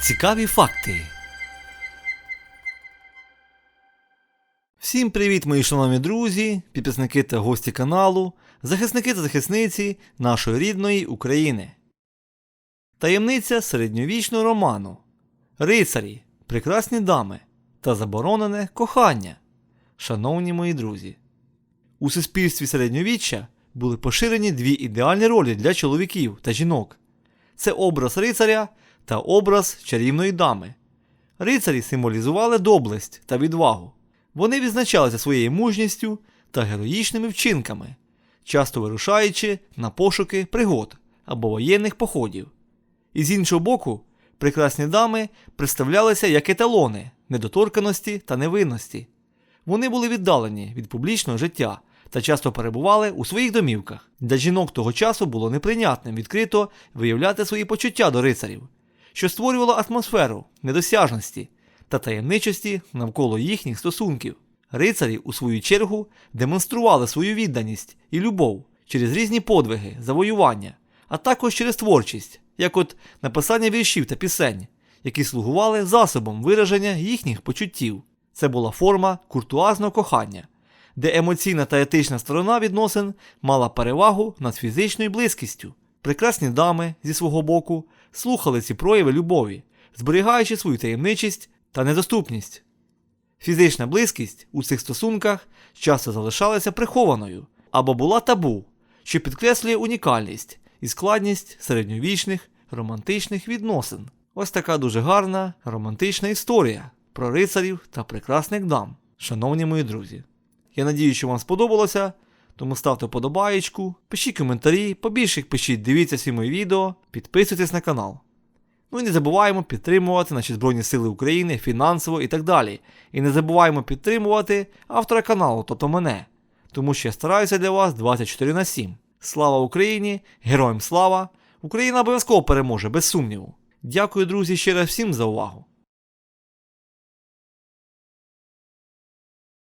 Цікаві факти. Всім привіт, мої шановні друзі, підписники та гості каналу, захисники та захисниці нашої рідної України. Таємниця середньовічного роману. Рицарі, прекрасні дами та заборонене кохання. Шановні мої друзі. У суспільстві середньовіччя були поширені дві ідеальні ролі для чоловіків та жінок. Це образ рицаря та образ чарівної дами. Рицарі символізували доблесть та відвагу. Вони відзначалися своєю мужністю та героїчними вчинками, часто вирушаючи на пошуки пригод або воєнних походів. І з іншого боку, прекрасні дами представлялися як еталони недоторканості та невинності. Вони були віддалені від публічного життя та часто перебували у своїх домівках. Для жінок того часу було неприйнятним відкрито виявляти свої почуття до рицарів, що створювало атмосферу недосяжності та таємничості навколо їхніх стосунків. Рицарі, у свою чергу, демонстрували свою відданість і любов через різні подвиги, завоювання, а також через творчість, як от написання віршів та пісень, які слугували засобом вираження їхніх почуттів. Це була форма куртуазного кохання, де емоційна та етична сторона відносин мала перевагу над фізичною близькістю. Прекрасні дами зі свого боку слухали ці прояви любові, зберігаючи свою таємничість та недоступність. Фізична близькість у цих стосунках часто залишалася прихованою або була табу, що підкреслює унікальність і складність середньовічних романтичних відносин. Ось така дуже гарна романтична історія про рицарів та прекрасних дам, шановні мої друзі. Я надію, що вам сподобалося, тому ставте вподобаєчку, пишіть коментарі, побільше їх пишіть, дивіться всі мої відео, підписуйтесь на канал. Ну і не забуваємо підтримувати наші Збройні Сили України фінансово і так далі. І не забуваємо підтримувати автора каналу, тобто мене, тому що я стараюся для вас 24 на 7. Слава Україні! Героям слава! Україна обов'язково переможе, без сумніву. Дякую, друзі, ще раз всім за увагу.